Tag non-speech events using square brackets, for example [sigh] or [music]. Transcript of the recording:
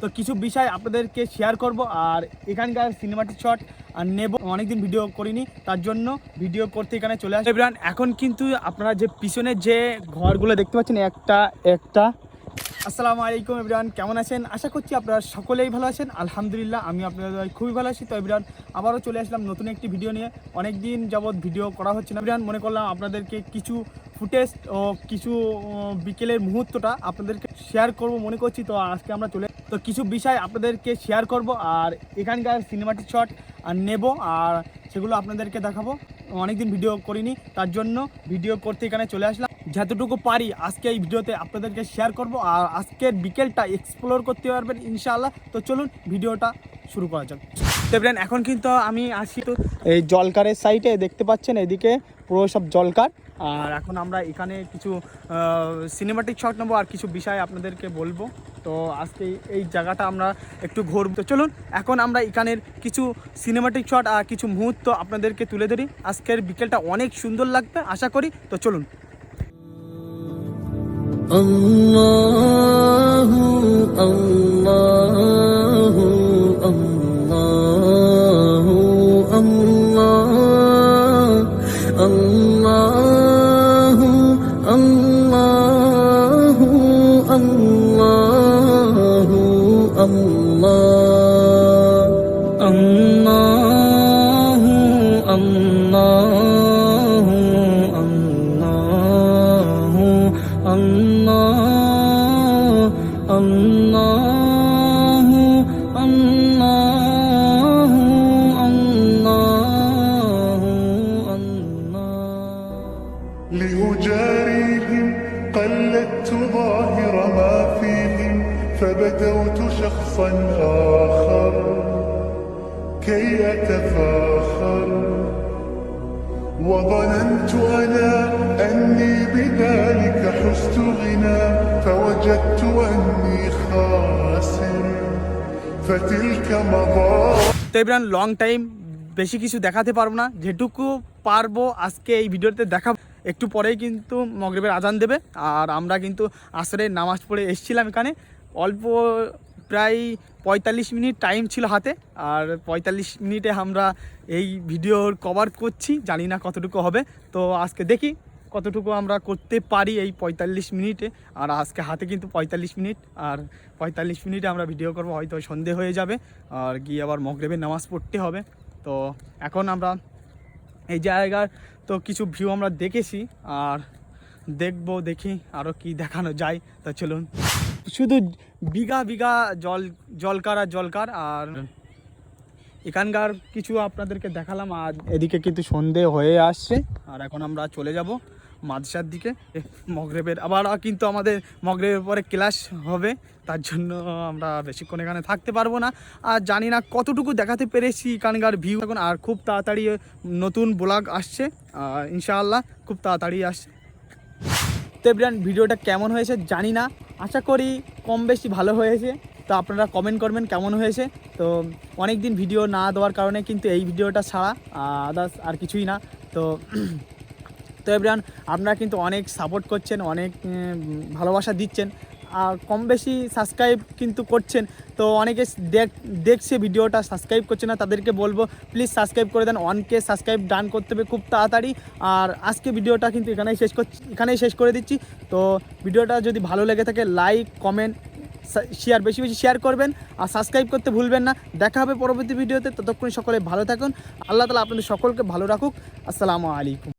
তো কিছু বিষয় আপনাদেরকে শেয়ার করব আর এখানকার সিনেমাটিক শট আর নেব। অনেকদিন ভিডিও করিনি, তার জন্য ভিডিও করতে এখানে চলে আসে এবার এখন কিন্তু আপনারা যে পিছনে যে ঘরগুলো দেখতে পাচ্ছেন, একটা একটা। আসসালামু আলাইকুম ইবরান কেমন আছেন? আশা করছি আপনারা সকলেই ভালো আছেন। আলহামদুলিল্লাহ, আমি আপনাদের খুবই ভালো আছি। তো ইবরান আবারও চলে আসলাম নতুন একটি ভিডিও নিয়ে। অনেক দিন যাবৎ ভিডিও করা হচ্ছে না। ইবরান মনে করলাম আপনাদেরকে কিছু ফুটেজ ও কিছু বিকেলের মুহূর্তটা আপনাদেরকে শেয়ার করব মনে করছি। তো আজকে আমরা চলে তো কিছু বিষয় আপনাদেরকে শেয়ার করব আর এখানকার সিনেমাটিক শট নেব আর সেগুলো আপনাদেরকে দেখাবো। অনেকদিন ভিডিও করিনি, তার জন্য ভিডিও করতে এখানে চলে আসলাম। যতটুকু পারি আজকে এই ভিডিওতে আপনাদেরকে শেয়ার করব আর আজকের বিকেলটা এক্সপ্লোর করতে পারবেন ইনশাআল্লাহ। তো চলুন ভিডিওটা শুরু করা যাক। এখন কিন্তু আমি আসি তো এই জলকারের সাইডে দেখতে পাচ্ছেন এদিকে পুরো সব জলকার। আর এখন আমরা এখানে কিছু সিনেমাটিক শট নেব আর কিছু বিষয় আপনাদেরকে বলব। তো আজকে এই জায়গাটা আমরা একটু ঘুরব। তো চলুন এখন আমরা এখানের কিছু সিনেমাটিক শট আর কিছু মুহূর্ত আপনাদেরকে তুলে ধরি। আজকের বিকেলটা অনেক সুন্দর লাগবে আশা করি। তো চলুন। Allah الله الله الله الله فبدوت شخصا آخر كي أتفاخر وظننت أنا أني بذلك حزت غنى فوجدت أني خاسر فتلك مظاهر তো এবার লং টাইম বেশি কিছু দেখাতে পারবো না যেটুকু পারবো আজকে এই ভিডিওতে দেখা একটু পরেই কিন্তু মগরিবের আজান দেবে আর আমরা কিন্তু আসরে নামাজ পড়ে এসেছিলাম এখানে অল্প প্রায় পঁয়তাল্লিশ মিনিট টাইম ছিল হাতে, আর পঁয়তাল্লিশ মিনিটে আমরা এই ভিডিওর কভার করছি, জানি না কতটুকু হবে। তো আজকে দেখি কতটুকু আমরা করতে পারি এই পঁয়তাল্লিশ মিনিটে। আর আজকে হাতে কিন্তু পঁয়তাল্লিশ মিনিট, আর পঁয়তাল্লিশ মিনিটে আমরা ভিডিও করব, হয়তো সন্ধে হয়ে যাবে। আর গিয়ে আবার মগরেবের নামাজ পড়তে হবে। তো এখন আমরা এই জায়গার তো কিছু ভিউ আমরা দেখেছি, আর দেখব, দেখি আরও কি দেখানো যায়। তা চলুন। শুধু বিঘা বিঘা জল, জলকার আর জলকার, আর এখানকার কিছু আপনাদেরকে দেখালাম, আর এদিকে কিন্তু সন্ধে হয়ে আসছে, আর এখন আমরা চলে যাব মাদ্রাসার দিকে মগরেবের, আবার কিন্তু আমাদের মগরেবের পরে ক্লাস হবে, তার জন্য আমরা বেশিক্ষণ এখানে থাকতে পারব না, আর জানি না কতটুকু দেখাতে পেরেছি এখানকার ভিউ এখন, আর খুব তাড়াতাড়ি নতুন ব্লগ আসছে ইনশাআল্লাহ খুব তাড়াতাড়ি আসছে। তো ভিডিওটা কেমন হয়েছে জানি না আশা করি কম বেশি ভালো হয়েছে। তো আপনারা কমেন্ট করবেন কেমন হয়েছে। তো অনেক দিন ভিডিও না দেওয়ার কারণে কিন্তু এই ভিডিওটা ছাড়া আদার্স আর কিছুই না। তো [clears throat] তো এবার আপনারা কিন্তু অনেক সাপোর্ট করছেন, অনেক ভালোবাসা দিচ্ছেন। কম বেশি সাবস্ক্রাইব কিন্তু করছেন। তো অনেকে দেখ, দেখছে ভিডিওটা সাবস্ক্রাইব করছে না, তাদেরকে বলব প্লিজ সাবস্ক্রাইব করে দেন। ওয়ানকে সাবস্ক্রাইব ডান করতে হবে খুব তাড়াতাড়ি। আর আজকে ভিডিওটা কিন্তু এখানেই শেষ করছি, এখানেই শেষ করে দিচ্ছি। তো ভিডিওটা যদি ভালো লেগে থাকে লাইক কমেন্ট শেয়ার বেশি বেশি শেয়ার করবেন। আর সাবস্ক্রাইব করতে ভুলবেন না। দেখা হবে পরবর্তী ভিডিওতে। ততক্ষণ সকলে ভালো থাকুন। আল্লাহ তালা আপনাদের সকলকে ভালো রাখুক। আসসালামু আলাইকুম।